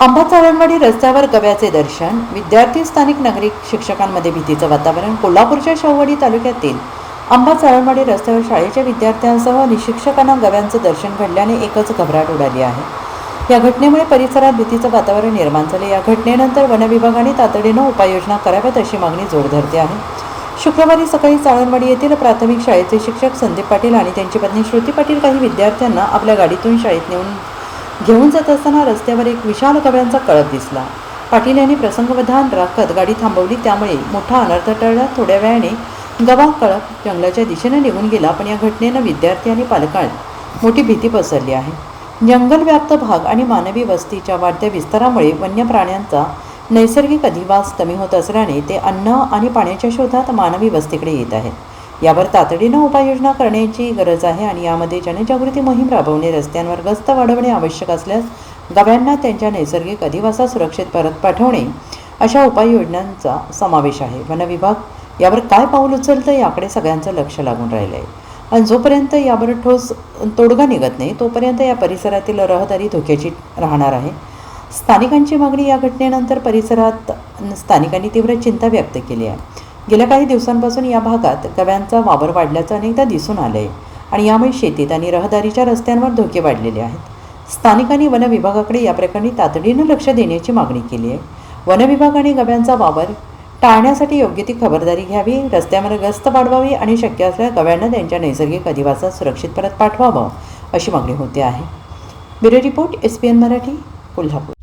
आंबा चाळणवाडी रस्त्यावर गव्याचे दर्शन विद्यार्थी स्थानिक नागरिक शिक्षकांमध्ये भीतीचं वातावरण कोल्हापूरच्या शाहूवाडी तालुक्यातील आंबा चाळणवाडी रस्त्यावर शाळेच्या विद्यार्थ्यांसह निशिक्षकांना गव्यांचं दर्शन घडल्याने एकच घबराट उडाली आहे. या घटनेमुळे परिसरात भीतीचं वातावरण निर्माण झाले. या घटनेनंतर वनविभागाने तातडीनं उपाययोजना कराव्यात अशी मागणी जोर धरते आहे. शुक्रवारी सकाळी चाळणवाडी येथील प्राथमिक शाळेचे शिक्षक संदीप पाटील आणि त्यांची पत्नी श्रुती पाटील काही विद्यार्थ्यांना आपल्या गाडीतून शाळेत नेऊन घेऊन जात असताना रस्त्यावर एक विशाल गव्यांचा कळप दिसला. पाटील यांनी प्रसंगवधान राखत गाडी थांबवली त्यामुळे मोठा अनर्थ टळला. थोड्या वेळाने गवा कळप जंगलाच्या दिशेने निघून गेला पण या घटनेनं विद्यार्थी आणि पालकांत मोठी भीती पसरली आहे. जंगलव्याप्त भाग आणि मानवी वस्तीच्या वाढत्या विस्तारामुळे वन्य प्राण्यांचा नैसर्गिक अधिवास कमी होत असल्याने ते अन्न आणि पाण्याच्या शोधात मानवी वस्तीकडे येत आहेत. यावर तातडीनं उपाययोजना करण्याची गरज आहे आणि यामध्ये जनजागृती मोहीम राबवणे रस्त्यांवर गस्त वाढवणे आवश्यक असल्यास गव्यांना त्यांच्या नैसर्गिक अधिवासात सुरक्षित परत पाठवणे अशा उपाययोजनांचा समावेश आहे. वनविभाग यावर काय पाऊल उचलतं याकडे सगळ्यांचं लक्ष लागून राहिलं आहे आणि जोपर्यंत यावर ठोस तोडगा निघत नाही तोपर्यंत या परिसरातील रहदारी धोक्याची राहणार आहे. स्थानिकांची मागणी या घटनेनंतर परिसरात स्थानिकांनी तीव्र चिंता व्यक्त केली आहे. गेल्या काही दिवसांपासून या भागात गव्यांचा वावर वाढल्याचं अनेकदा दिसून आलं आहे आणि यामुळे शेतीत आणि रहदारीच्या रस्त्यांवर धोके वाढलेले आहेत. स्थानिकांनी वन विभागाकडे या प्रकरणी तातडीनं लक्ष देण्याची मागणी केली आहे. वन विभागाने गव्यांचा वावर टाळण्यासाठी योग्य ती खबरदारी घ्यावी रस्त्यावर गस्त वाढवावी आणि शक्य असल्यास गव्यांना त्यांच्या नैसर्गिक अधिवासात सुरक्षित परत पाठवावं अशी मागणी होते आहे. Bureau report S P N Marathi Kolhapur.